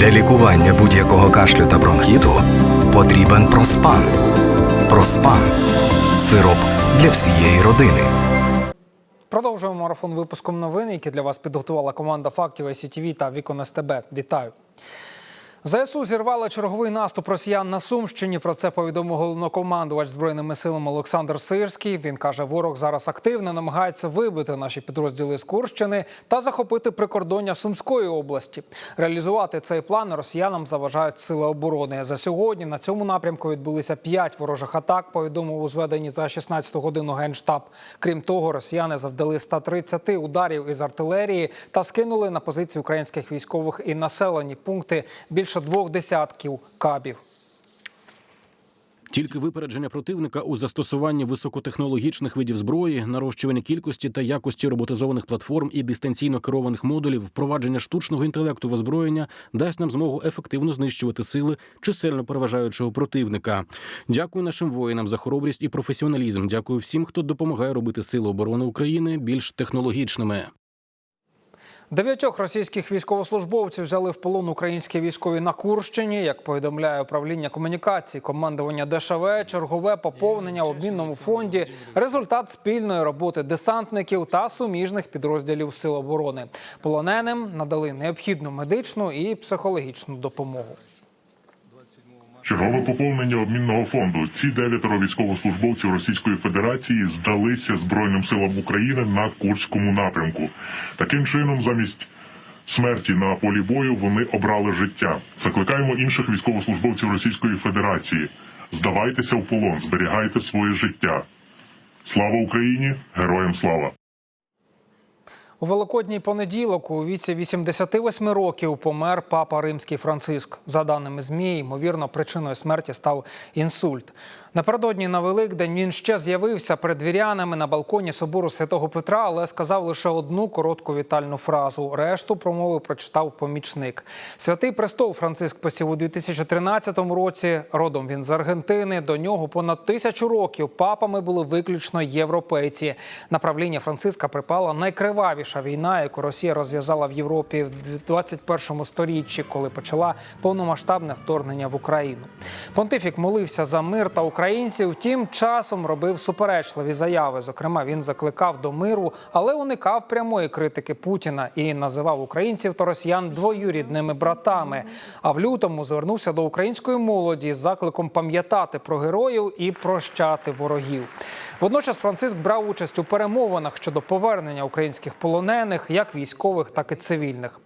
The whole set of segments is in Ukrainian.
Для лікування будь-якого кашлю та бронхіту потрібен проспан. Проспан сироп для всієї родини. Продовжуємо марафон випуском новин, які для вас підготувала команда фактів ICTV та Вікон СТБ. Вітаю. ЗСУ зірвали черговий наступ росіян на Сумщині. Про це повідомив головнокомандувач збройними силами Олександр Сирський. Він каже, ворог зараз активно намагається вибити наші підрозділи з Курщини та захопити прикордоння Сумської області. Реалізувати цей план росіянам заважають сили оборони. За сьогодні на цьому напрямку відбулися п'ять ворожих атак. Повідомив у зведенні за 16 годину генштаб. Крім того, росіяни завдали 130 ударів із артилерії та скинули на позиції українських військових і населені пункти більше двох десятків кабів. Тільки випередження противника у застосуванні високотехнологічних видів зброї, нарощування кількості та якості роботизованих платформ і дистанційно керованих модулів, впровадження штучного інтелекту в озброєння дасть нам змогу ефективно знищувати сили чисельно переважаючого противника. Дякую нашим воїнам за хоробрість і професіоналізм. Дякую всім, хто допомагає робити сили оборони України більш технологічними. Дев'ятьох російських військовослужбовців взяли в полон українські військові на Курщині. Як повідомляє управління комунікацій, командування ДШВ, чергове поповнення в обмінному фонді, результат спільної роботи десантників та суміжних підрозділів сил оборони. Полоненим надали необхідну медичну і психологічну допомогу. Чергове поповнення обмінного фонду. Ці дев'ятеро військовослужбовців Російської Федерації здалися Збройним силам України на Курському напрямку. Таким чином, замість смерті на полі бою, вони обрали життя. Закликаємо інших військовослужбовців Російської Федерації. Здавайтеся в полон, зберігайте своє життя. Слава Україні! Героям слава! У великодній понеділок у віці 88 років помер папа римський Франциск. За даними змі, ймовірно, причиною смерті став інсульт. Напередодні на Великдень він ще з'явився перед двірянами на балконі собору святого Петра, але сказав лише одну коротку вітальну фразу. Решту промови прочитав помічник. Святий престол Франциск посів у 2013 році. Родом він з Аргентини. До нього понад тисячу років папами були виключно європейці. На правління Франциска припала найкривавіша війна, яку Росія розв'язала в Європі в 21 сторіччі, коли почала повномасштабне вторгнення в Україну. Понтифік молився за мир та українців. Втім, часом робив суперечливі заяви. Зокрема, він закликав до миру, але уникав прямої критики Путіна і називав українців та росіян двоюрідними братами. А в лютому звернувся до української молоді з закликом пам'ятати про героїв і прощати ворогів. Водночас Франциск брав участь у перемовинах щодо повернення українських полонених, як військових, так і цивільних.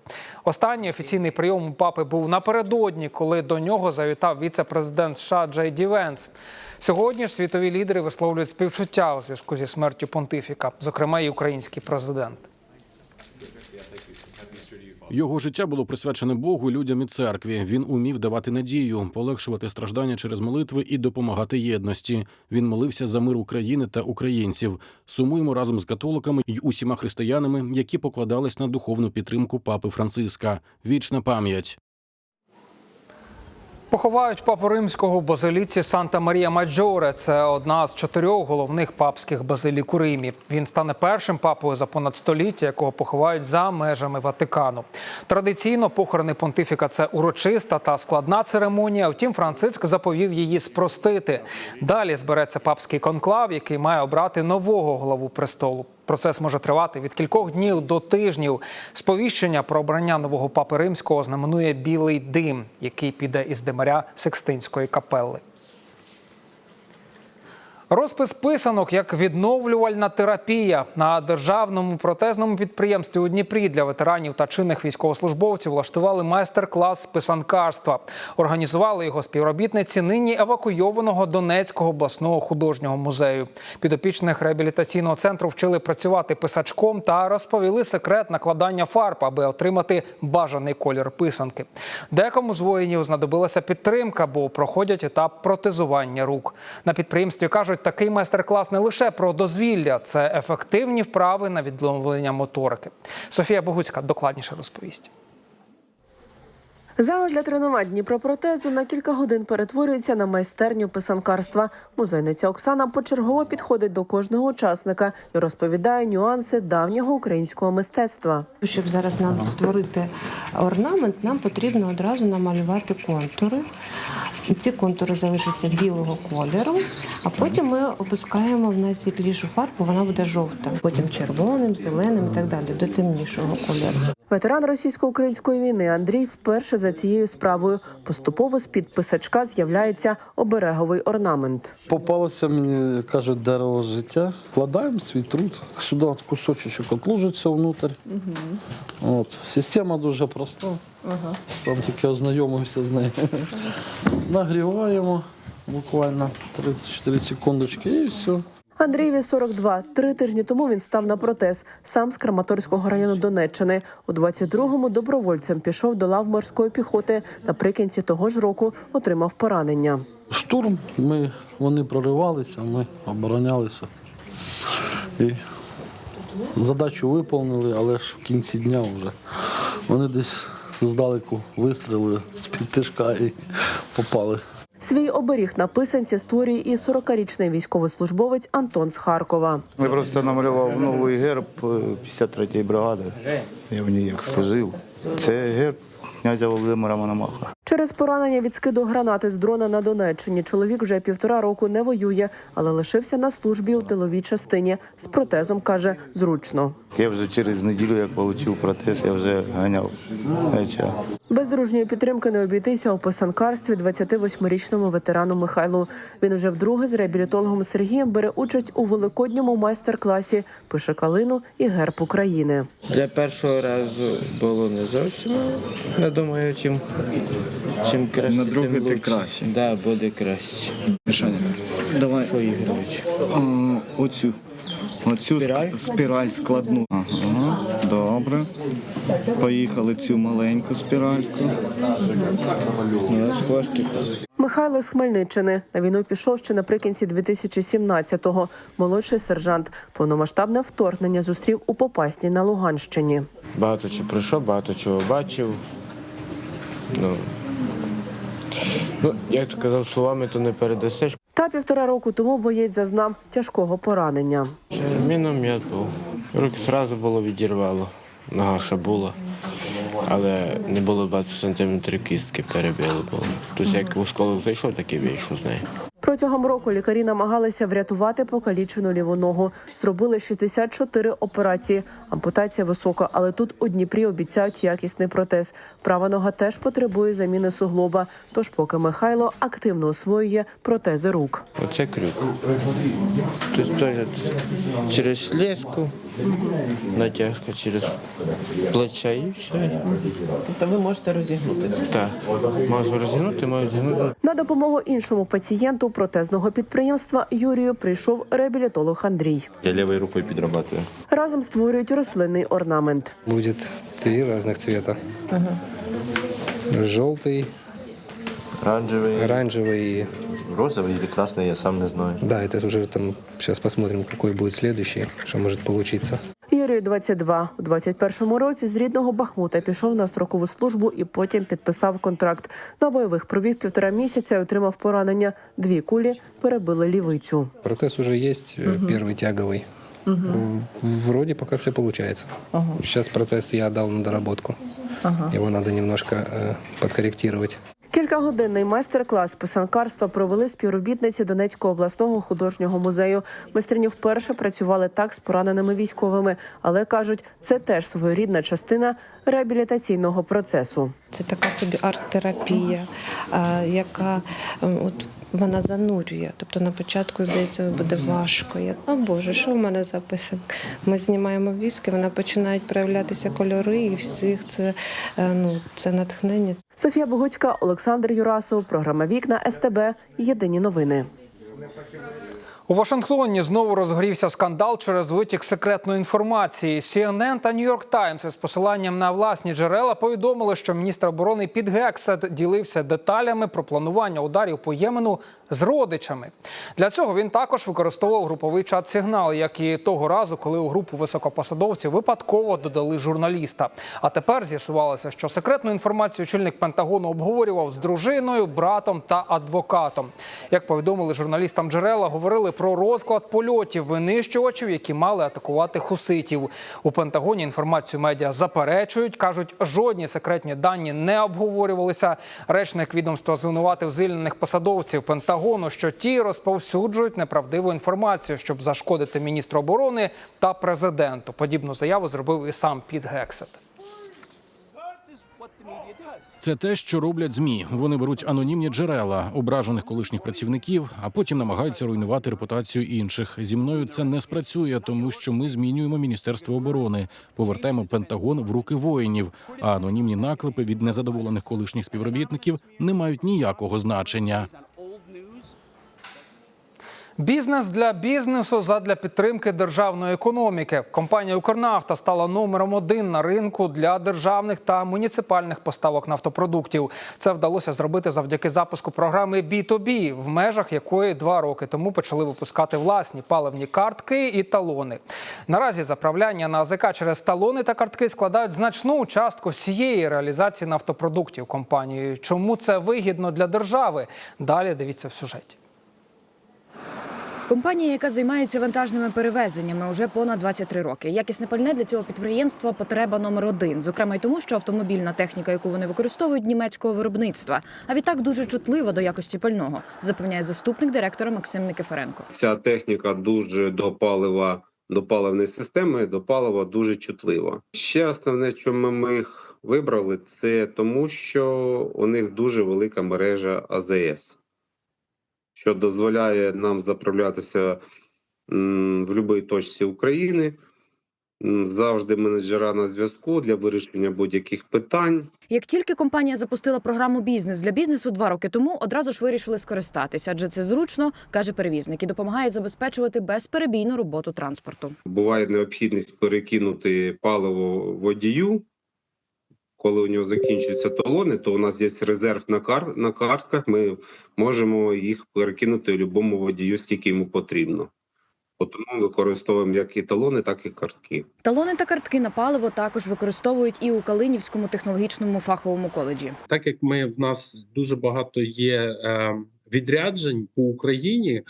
Останній офіційний прийом у папи був напередодні, коли до нього завітав віце-президент США Джей Ді Венс. Сьогодні ж світові лідери висловлюють співчуття у зв'язку зі смертю понтифіка, зокрема і український президент. Його життя було присвячене Богу, людям і церкві. Він умів давати надію, полегшувати страждання через молитви і допомагати єдності. Він молився за мир України та українців. Сумуємо разом з католиками й усіма християнами, які покладались на духовну підтримку папи Франциска. Вічна пам'ять. Поховають папу римського в базиліці Санта Марія Маджоре. Це одна з чотирьох головних папських базилік у Римі. Він стане першим папою за понад століття, якого поховають за межами Ватикану. Традиційно похорони понтифіка це урочиста та складна церемонія. Втім, Франциск заповів її спростити. Далі збереться папський конклав, який має обрати нового главу престолу. Процес може тривати від кількох днів до тижнів. Сповіщення про обрання нового папи римського знаменує білий дим, який піде із димаря Секстинської капели. Розпис писанок як відновлювальна терапія на державному протезному підприємстві у Дніпрі для ветеранів та чинних військовослужбовців влаштували майстер-клас з писанкарства. Організували його співробітниці нині евакуйованого Донецького обласного художнього музею. Підопічних реабілітаційного центру вчили працювати писачком та розповіли секрет накладання фарб, аби отримати бажаний колір писанки. Декому з воїнів знадобилася підтримка, бо проходять етап протезування рук. На підприємстві кажуть, такий майстер-клас не лише про дозвілля, це ефективні вправи на відновлення моторики. Софія Богуцька докладніше розповість. Зала для тренувань Дніпропротезу на кілька годин перетворюється на майстерню писанкарства. Музейниця Оксана почергово підходить до кожного учасника і розповідає нюанси давнього українського мистецтва. Щоб зараз нам створити орнамент, нам потрібно одразу намалювати контури. Ці контури залишаться білого кольору, а потім ми опускаємо в найсвітлішу фарбу, вона буде жовта, потім червоним, зеленим і так далі, до темнішого кольору. Ветеран російсько-української війни Андрій вперше за цією справою поступово з під писачка з'являється обереговий орнамент. Попалося мені, кажуть, дерево життя. Вкладаємо свій труд. Сюди от кусочок отлужиться внутрь. От. Система дуже проста. Сам тільки ознайомився з нею. Нагріваємо буквально 34 секундочки і все. Андрієві 42. Три тижні тому він став на протез. Сам з Краматорського району Донеччини. У 22-му добровольцем пішов до лав морської піхоти. Наприкінці того ж року отримав поранення. Штурм, ми, вони проривалися, ми оборонялися. І задачу виповнили, але ж в кінці дня вже вони десь здалеку вистрілили з-під тишка і попали. Свій оберіг на писанці створює і 40-річний військовослужбовець Антон з Харкова. Я просто намалював новий герб е, 53-ї бригади. Я в ній як служив. Це герб князя Володимира Мономаха. Через поранення від скиду гранати з дрона на Донеччині чоловік вже півтора року не воює, але лишився на службі у тиловій частині. З протезом каже зручно. Я вже через неділю, як отримав протез, я вже ганяв Без дружньої підтримки не обійтися у писанкарстві 28-річному ветерану Михайлу. Він вже вдруге з реабілітологом Сергієм бере участь у великодньому майстер-класі, пише калину і герб України. Для першого разу було не зовсім. Не думаю, чим, чим краще. На тим ти краще. Да, буде краще. Мішаня, давай Поігрович. оцю, оцю Спіраль? спіраль, складну. Ага, добре. Поїхали цю маленьку спіральку. Михайло з Хмельниччини на війну пішов ще наприкінці 2017-го. Молодший сержант повномасштабне вторгнення зустрів у Попасні на Луганщині. Багато чого пройшов, багато чого бачив. Ну, ну, як то казав, словами то не передасиш. Та півтора року тому боєць зазнав тяжкого поранення. Міном Міномет був. Руки одразу було відірвало. Нога ще була. Але не було 20 сантиметрів кістки перебили було. Тобто як осколок зайшов, так і вийшов з неї. Протягом року лікарі намагалися врятувати покалічену ліву ногу. Зробили 64 операції. Ампутація висока, але тут у Дніпрі обіцяють якісний протез. Права нога теж потребує заміни суглоба. Тож, поки Михайло активно освоює протези рук. Оце крюк. Теж через леску, натяжка через плече і все. Тобто ви можете розігнути Так, можу розігнути, можу зігнути. На допомогу іншому пацієнту протезного підприємства Юрію прийшов реабілітолог Андрій. Я левой рукой подрабатываю. Разом створюють рослинний орнамент. Будет три разных цвета. Желтый, Оранжевый, оранжевый. и- розовый или красный, я сам не знаю. Да, это уже там сейчас посмотрим, какой будет следующий, что может получиться. Юрію 22. У 21-му році з рідного Бахмута пішов на строкову службу і потім підписав контракт. На бойових провів півтора місяця і отримав поранення. Дві кулі перебили лівицю. Протез уже есть, э, первый тяговый. М, Вроде пока все получается. Сейчас протез я дал на доработку. Его надо немножко э, подкорректировать. Кількагодинний майстер-клас писанкарства провели співробітниці Донецького обласного художнього музею. Майстрині вперше працювали так з пораненими військовими, але кажуть, це теж своєрідна частина реабілітаційного процесу. Це така собі арт-терапія, яка от вона занурює. Тобто на початку здається буде важко. Я о Боже, що в мене записано? Ми знімаємо віски, вона починають проявлятися кольори, і всіх це е, ну це натхнення. Софія Богуцька, Олександр Юрасов, програма Вікна СТБ. Єдині новини. У Вашингтоні знову розгорівся скандал через витік секретної інформації. CNN та New York Times із посиланням на власні джерела повідомили, що міністр оборони Піт Гексет ділився деталями про планування ударів по Ємену з родичами. Для цього він також використовував груповий чат сигнал, як і того разу, коли у групу високопосадовців випадково додали журналіста. А тепер з'ясувалося, що секретну інформацію очільник Пентагону обговорював з дружиною, братом та адвокатом. Як повідомили журналістам джерела, говорили про розклад польотів винищувачів, які мали атакувати хуситів. У Пентагоні інформацію медіа заперечують, кажуть, жодні секретні дані не обговорювалися. Речник відомства звинуватив звільнених посадовців Пентагону, що ті розповсюджують неправдиву інформацію, щоб зашкодити міністру оборони та президенту. Подібну заяву зробив і сам Піт Гексет. Це те, що роблять змі. Вони беруть анонімні джерела ображених колишніх працівників, а потім намагаються руйнувати репутацію інших. Зі мною це не спрацює, тому що ми змінюємо міністерство оборони, повертаємо Пентагон в руки воїнів. А анонімні наклепи від незадоволених колишніх співробітників не мають ніякого значення. Бізнес для бізнесу задля підтримки державної економіки. Компанія Укрнафта стала номером один на ринку для державних та муніципальних поставок нафтопродуктів. Це вдалося зробити завдяки запуску програми B2B, в межах якої два роки тому почали випускати власні паливні картки і талони. Наразі заправляння на АЗК через талони та картки складають значну частку всієї реалізації нафтопродуктів компанією. Чому це вигідно для держави? Далі дивіться в сюжеті. Компанія, яка займається вантажними перевезеннями уже понад 23 роки. Якісне пальне для цього підприємства потреба номер один. Зокрема, й тому, що автомобільна техніка, яку вони використовують, німецького виробництва. А відтак дуже чутлива до якості пального, запевняє заступник директора Максим Никифоренко. Ця техніка дуже до палива, до паливної системи, до палива дуже чутлива. Ще основне, чому ми їх вибрали, це тому, що у них дуже велика мережа АЗС, що дозволяє нам заправлятися в будь-якій точці України. Завжди менеджера на зв'язку для вирішення будь-яких питань. Як тільки компанія запустила програму Бізнес для бізнесу два роки тому, одразу ж вирішили скористатися, адже це зручно, каже перевізник, і допомагає забезпечувати безперебійну роботу транспорту. буває необхідність перекинути паливо водію. Коли у нього закінчуються талони, то у нас є резерв на кар... на картках. Ми можемо їх перекинути любому водію, скільки йому потрібно. Тому використовуємо як і талони, так і картки. Талони та картки на паливо також використовують і у Калинівському технологічному фаховому коледжі. так як ми в нас дуже багато є е, відряджень по Україні,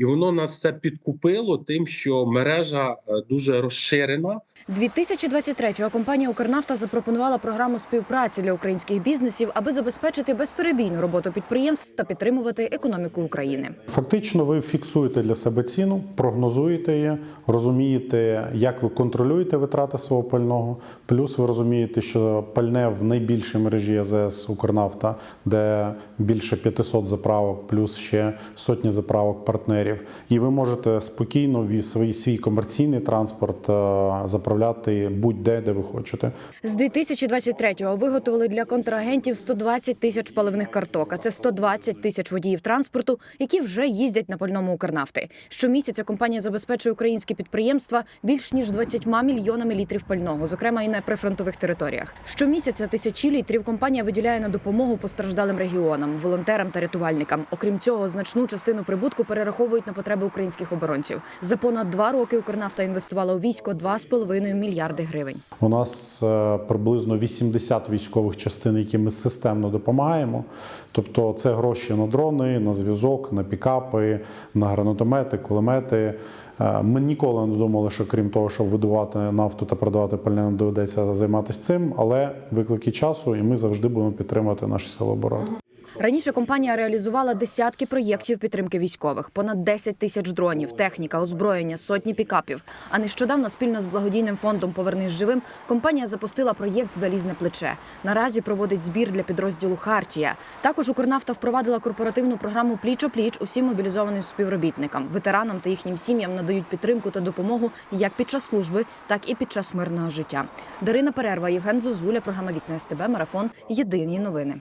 і воно нас це підкупило тим, що мережа е, дуже розширена. 2023-го компанія Укрнафта запропонувала програму співпраці для українських бізнесів, аби забезпечити безперебійну роботу підприємств та підтримувати економіку України. Фактично, ви фіксуєте для себе ціну, прогнозуєте її, розумієте, як ви контролюєте витрати свого пального. Плюс ви розумієте, що пальне в найбільшій мережі АЗС Укрнафта, де більше 500 заправок, плюс ще сотні заправок партнерів. І ви можете спокійно в свій свій комерційний транспорт е, заправляти будь-де, де ви хочете. З 2023-го виготовили для контрагентів 120 тисяч паливних карток. А це 120 тисяч водіїв транспорту, які вже їздять на пальному Укрнафти. Щомісяця компанія забезпечує українські підприємства більш ніж 20 мільйонами літрів пального, зокрема і на прифронтових територіях. Щомісяця тисячі літрів компанія виділяє на допомогу постраждалим регіонам, волонтерам та рятувальникам. Окрім цього, значну частину прибутку перераховують на потреби українських оборонців. За понад два роки Укрнафта інвестувала у військо 2,5 мільярди гривень. У нас е, приблизно 80 військових частин, які ми системно допомагаємо. Тобто це гроші на дрони, на зв'язок, на пікапи, на гранатомети, кулемети. Е, Ми ніколи не думали, що крім того, щоб видувати нафту та продавати пальне, нам доведеться займатися цим, але виклики часу, і ми завжди будемо підтримувати наші сили оборони. Раніше компанія реалізувала десятки проєктів підтримки військових, понад 10 тисяч дронів, техніка, озброєння, сотні пікапів. А нещодавно спільно з благодійним фондом Повернись живим компанія запустила проєкт Залізне плече. Наразі проводить збір для підрозділу Хартія. Також Укрнафта впровадила корпоративну програму Пліч о пліч усім мобілізованим співробітникам, ветеранам та їхнім сім'ям надають підтримку та допомогу як під час служби, так і під час мирного життя. Дарина Перерва, Євген Зозуля, програма Вікна СТБ, марафон. Єдині новини.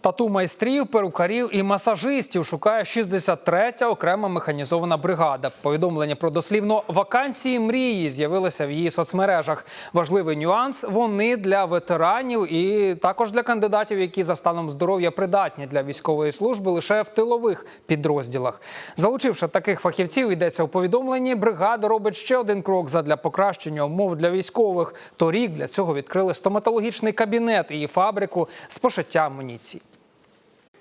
Тату майстрів, перукарів і масажистів шукає 63-я окрема механізована бригада. Повідомлення про дослівно вакансії мрії з'явилися в її соцмережах. Важливий нюанс вони для ветеранів і також для кандидатів, які за станом здоров'я придатні для військової служби лише в тилових підрозділах. Залучивши таких фахівців, йдеться у повідомленні. Бригада робить ще один крок задля покращення умов для військових. Торік для цього відкрили стоматологічний кабінет і фабрику з пошиття амуніції.